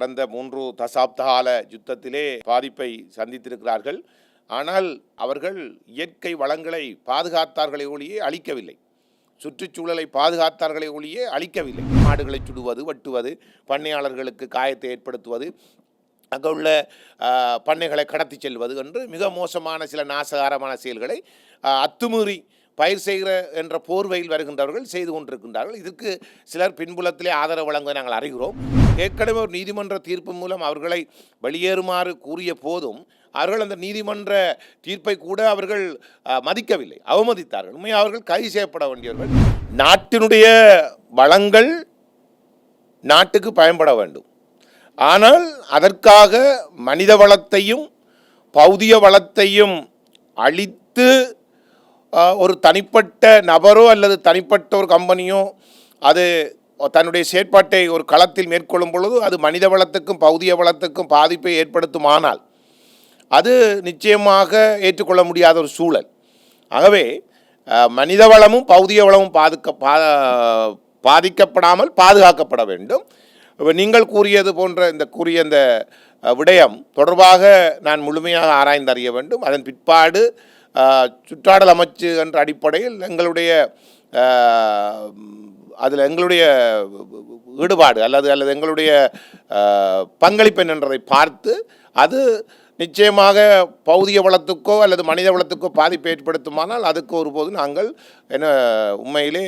கடந்த மூன்று தசாப்தகால யுத்தத்திலே பாதிப்பை சந்தித்திருக்கிறார்கள். ஆனால் அவர்கள் இயற்கை வளங்களை பாதுகாத்தார்களே ஒழியே அழிக்கவில்லை. சுற்றுச்சூழலை பாதுகாத்தார்களே ஒழியே அழிக்கவில்லை. மாடுகளை சுடுவது வெட்டுவது பண்ணையாளர்களுக்கு காயத்தை ஏற்படுத்துவது அங்கே உள்ள பண்ணைகளை கடத்தி செல்வது என்று மிக மோசமான சில நாசகாரமான செயல்களை அத்துமீறி பயிர் செய்கிற என்ற போர்வையில் வருகின்றவர்கள் செய்து கொண்டிருக்கின்றார்கள். இதற்கு சிலர் பின்புலத்திலே ஆதரவு வழங்குவதை நாங்கள் அறிகிறோம். ஏற்கனவே ஒரு நீதிமன்ற தீர்ப்பு மூலம் அவர்களை வெளியேறுமாறு கூறிய போதும் அவர்கள் அந்த நீதிமன்ற தீர்ப்பை கூட அவர்கள் மதிக்கவில்லை அவமதித்தார்கள். உண்மையாக அவர்கள் கைது செய்யப்பட வேண்டியவர்கள். நாட்டினுடைய வளங்கள் நாட்டுக்கு பயன்பட வேண்டும். ஆனால் அதற்காக மனித வளத்தையும் பௌதிய வளத்தையும் அழித்து ஒரு தனிப்பட்ட நபரோ அல்லது தனிப்பட்ட ஒரு கம்பெனியோ அது தன்னுடைய செயற்பாட்டை ஒரு களத்தில் மேற்கொள்ளும் பொழுது அது மனித வளத்துக்கும் பௌதிய வளத்துக்கும் பாதிப்பை ஏற்படுத்துமானால் அது நிச்சயமாக ஏற்றுக்கொள்ள முடியாத ஒரு சூழல். ஆகவே மனித வளமும் பௌதிய வளமும் பாதுக்க பா பாதிக்கப்படாமல் பாதுகாக்கப்பட வேண்டும். இப்போ நீங்கள் கூறியது போன்ற இந்த கூறிய இந்த விடயம் தொடர்பாக நான் முழுமையாக ஆராய்ந்தறிய வேண்டும். அதன் பிற்பாடு சுற்றாடல் அமைச்சு என்ற அடிப்படையில் எங்களுடைய அதில் எங்களுடைய ஈடுபாடு அல்லது அல்லது எங்களுடைய பங்களிப்பு என்னன்றதை பார்த்து அது நிச்சயமாக பௌதிய வளத்துக்கோ அல்லது மனித வளத்துக்கோ பாதிப்பை ஏற்படுத்துமானால் அதுக்கு ஒருபோது நாங்கள் என்ன உண்மையிலே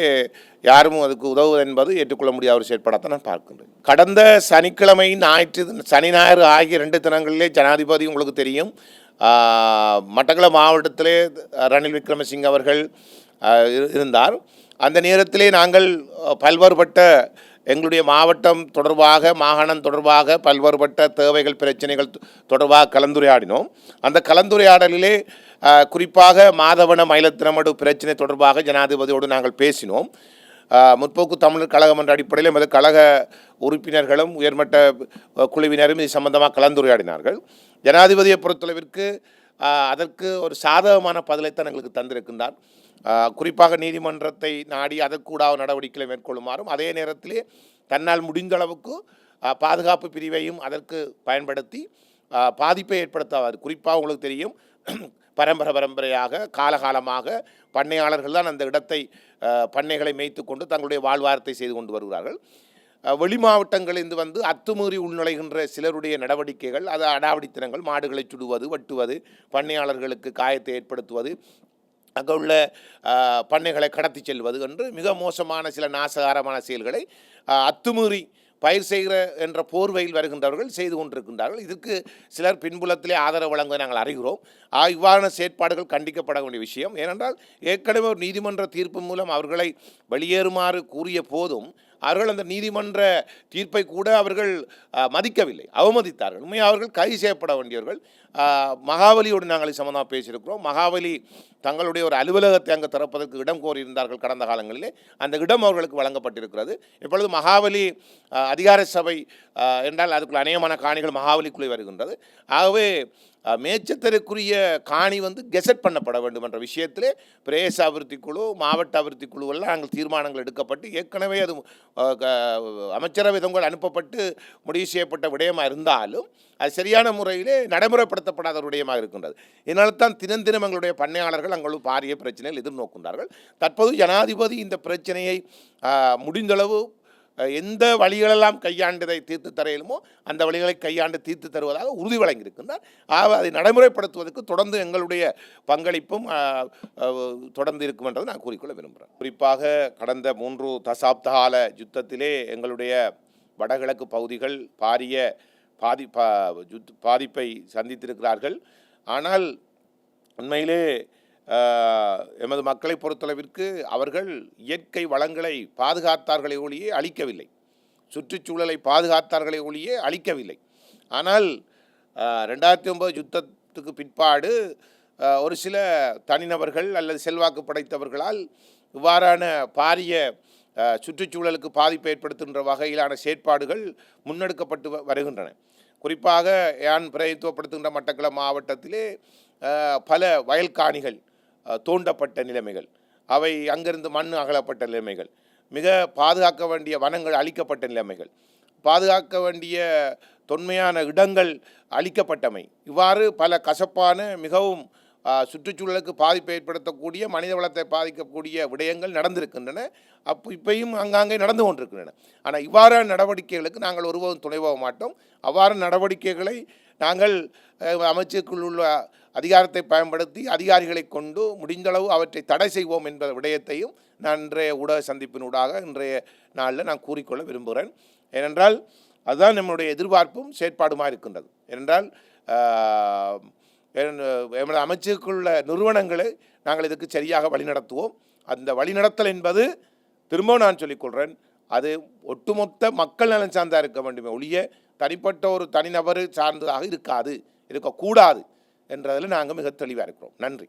யாரும் அதுக்கு உதவுவது என்பது ஏற்றுக்கொள்ள முடியாத ஒரு செயற்பாடாக நான் பார்க்கின்றேன். கடந்த சனிக்கிழமை ஞாயிற்று சனி ஞாயிறு ஆகிய ரெண்டு தினங்களிலே ஜனாதிபதி உங்களுக்கு தெரியும். மட்டக்கள மாவட்டத்திலே ரணில் விக்ரமசிங்க அவர்கள் இரு- இருந்தார். அந்த நேரத்திலே நாங்கள் பல்வேறுபட்ட எங்களுடைய மாவட்டம் தொடர்பாக மாகாணம் தொடர்பாக பல்வேறுபட்ட தேவைகள் பிரச்சனைகள் தொடர்பாக கலந்துரையாடினோம். அந்த கலந்துரையாடலிலே குறிப்பாக மாதவன மயிலத்தினமடு பிரச்சனை தொடர்பாக ஜனாதிபதியோடு நாங்கள் பேசினோம். முற்போக்கு தமிழர் கழகம் என்ற அடிப்படையில் எமது கழக உறுப்பினர்களும் உயர்மட்ட குழுவினரும் இது சம்பந்தமாக கலந்துரையாடினார்கள். ஜனாதிபதியை பொறுத்தளவிற்கு அதற்கு ஒரு சாதகமான பதிலைத்தான் எங்களுக்கு தந்திருக்கின்றார். குறிப்பாக நீதிமன்றத்தை நாடி அதற்கூடாக நடவடிக்கைகளை மேற்கொள்ளுமாறும் அதே நேரத்திலே தன்னால் முடிந்த அளவுக்கு பாதுகாப்பு பிரிவையும் அதற்கு பயன்படுத்தி பாதிப்பை ஏற்படுத்தாது. குறிப்பாக உங்களுக்கு தெரியும் பரம்பரை பரம்பரையாக காலகாலமாக பண்ணையாளர்கள் தான் அந்த இடத்தை பண்ணைகளை மேய்த்து கொண்டு தங்களுடைய வாழ்வாரத்தை செய்து கொண்டு வருகிறார்கள். வெளி மாவட்டங்களிலிருந்து வந்து அத்துமீறி உள்நுழைகின்ற சிலருடைய நடவடிக்கைகள் அது அடாவடித்தனங்கள் மாடுகளை சுடுவது வெட்டுவது பண்ணையாளர்களுக்கு காயத்தை ஏற்படுத்துவது அங்கே உள்ள பண்ணைகளை கடத்தி செல்வது என்று மிக மோசமான சில நாசகாரமான செயல்களை அத்துமீறி பயிர் செய்கிற என்ற போர்வையில் வருகின்றவர்கள் செய்து கொண்டிருக்கின்றார்கள். இதற்கு சிலர் பின்புலத்திலே ஆதரவு வழங்குவதை நாங்கள் அறிகிறோம். ஆ, இவ்வாறான செயற்பாடுகள் கண்டிக்கப்பட வேண்டிய விஷயம். ஏனென்றால் ஏற்கனவே ஒரு நீதிமன்ற தீர்ப்பு மூலம் அவர்களை வெளியேறுமாறு கூறிய போதும் அவர்கள் அந்த நீதிமன்ற தீர்ப்பை கூட அவர்கள் மதிக்கவில்லை அவமதித்தார்கள். உண்மையாக அவர்கள் கைது செய்யப்பட வேண்டியவர்கள். மகாவலியோடு நாங்கள் இது சம்பந்தமாக பேசியிருக்கிறோம். மகாவலி தங்களுடைய ஒரு அலுவலகத்தை அங்கே திறப்பதற்கு இடம் கோரியிருந்தார்கள் கடந்த காலங்களிலே. அந்த இடம் அவர்களுக்கு வழங்கப்பட்டிருக்கிறது. இப்பொழுது மகாபலி அதிகார சபை என்றால் அதுக்குள்ள அநேகமான காணிகள் மகாபலிக்குள்ளே வருகின்றது. ஆகவே மேச்சத்தருக்குரிய காணி வந்து கெசட் பண்ணப்பட வேண்டும் என்ற விஷயத்திலே பிரேச அபிவிருத்தி குழு மாவட்ட அபிவிருத்தி குழுவெல்லாம் நாங்கள் தீர்மானங்கள் எடுக்கப்பட்டு ஏற்கனவே அது க- அமைச்சரவை தொங்கல் அனுப்பப்பட்டு முடிவு செய்யப்பட்ட விடயமாக இருந்தாலும் அது சரியான முறையிலே நடைமுறைப்படுத்தப்படாத ஒரு விடயமாக இருக்கின்றது. இதனால் தான் தினம் தினம் எங்களுடைய பண்ணையாளர்கள் அங்களும் பாரிய பிரச்சனைகள் எதிர்நோக்கின்றார்கள் தற்போது ஜனாதிபதி இந்த பிரச்சனையை முடிந்தளவு எந்த வழிகளெல்லாம் கையாண்டதை தீர்த்து தர இயலுமோ அந்த வழிகளை கையாண்டு தீர்த்து தருவதாக உறுதி வழங்கியிருக்கின்றார். ஆக அதை நடைமுறைப்படுத்துவதற்கு தொடர்ந்து எங்களுடைய பங்களிப்பும் தொடர்ந்து இருக்கும் என்றதை நான் கூறிக்கொள்ள விரும்புகிறேன். குறிப்பாக கடந்த மூன்று தசாப்தகால யுத்தத்திலே எங்களுடைய வடகிழக்கு பகுதிகள் பாரிய பாதி பா பாதிப்பை சந்தித்திருக்கிறார்கள். ஆனால் உண்மையிலே எமது மக்களை பொறுத்தளவிற்கு அவர்கள் இயற்கை வளங்களை பாதுகாத்தார்களை ஒழியே அழிக்கவில்லை. சுற்றுச்சூழலை பாதுகாத்தார்களை ஒழியே அழிக்கவில்லை. ஆனால் ரெண்டாயிரத்தி ஒன்பது யுத்தத்துக்கு பிற்பாடு ஒரு சில தனிநபர்கள் அல்லது செல்வாக்கு படைத்தவர்களால் இவ்வாறான பாரிய சுற்றுச்சூழலுக்கு பாதிப்பு ஏற்படுத்துகின்ற வகையிலான செயற்பாடுகள் முன்னெடுக்கப்பட்டு வ- வருகின்றன. குறிப்பாக யான் பிரதித்துவப்படுத்துகின்ற மட்டக்களம் மாவட்டத்திலே பல வயல்காணிகள் தோண்டப்பட்ட நிலைமைகள். அவை அங்கிருந்து மண் அகலப்பட்ட நிலைமைகள். மிக பாதுகாக்க வேண்டிய வனங்கள் அழிக்கப்பட்ட நிலைமைகள். பாதுகாக்க வேண்டிய தொன்மையான இடங்கள் அழிக்கப்பட்டமை. இவ்வாறு பல கசப்பான மிகவும் சுற்றுச்சூழலுக்கு பாதிப்பை ஏற்படுத்தக்கூடிய மனித வளத்தை பாதிக்கக்கூடிய விடயங்கள் நடந்திருக்கின்றன. அப்போ இப்பயும் அங்காங்கே நடந்து கொண்டிருக்கின்றன. ஆனால் இவ்வாறான நடவடிக்கைகளுக்கு நாங்கள் ஒருபோதும் துணை போக மாட்டோம். அவ்வாறு நடவடிக்கைகளை நாங்கள் அமைச்சருக்குள் உள்ள அதிகாரத்தை பயன்படுத்தி அதிகாரிகளை கொண்டு முடிந்தளவு அவற்றை தடை செய்வோம் என்ற விடயத்தையும் நான் இன்றைய ஊடக சந்திப்பினூடாக இன்றைய நாளில் நான் கூறிக்கொள்ள விரும்புகிறேன். ஏனென்றால் அதுதான் நம்முடைய எதிர்பார்ப்பும் செயற்பாடுமாக இருக்கின்றது. ஏனென்றால் எமது அமைச்சருக்குள்ள நிறுவனங்களை நாங்கள் இதுக்கு சரியாக வழிநடத்துவோம். அந்த வழிநடத்தல் என்பது திரும்பவும் நான் சொல்லிக்கொள்கிறேன் அது ஒட்டுமொத்த மக்கள் நலன் சார்ந்தா இருக்க வேண்டுமே ஒழிய தனிப்பட்ட ஒரு தனிநபர் சார்ந்ததாக இருக்காது இருக்கக்கூடாது என்றதில் நாங்கள் மிக தெளிவாக இருக்கிறோம். நன்றி.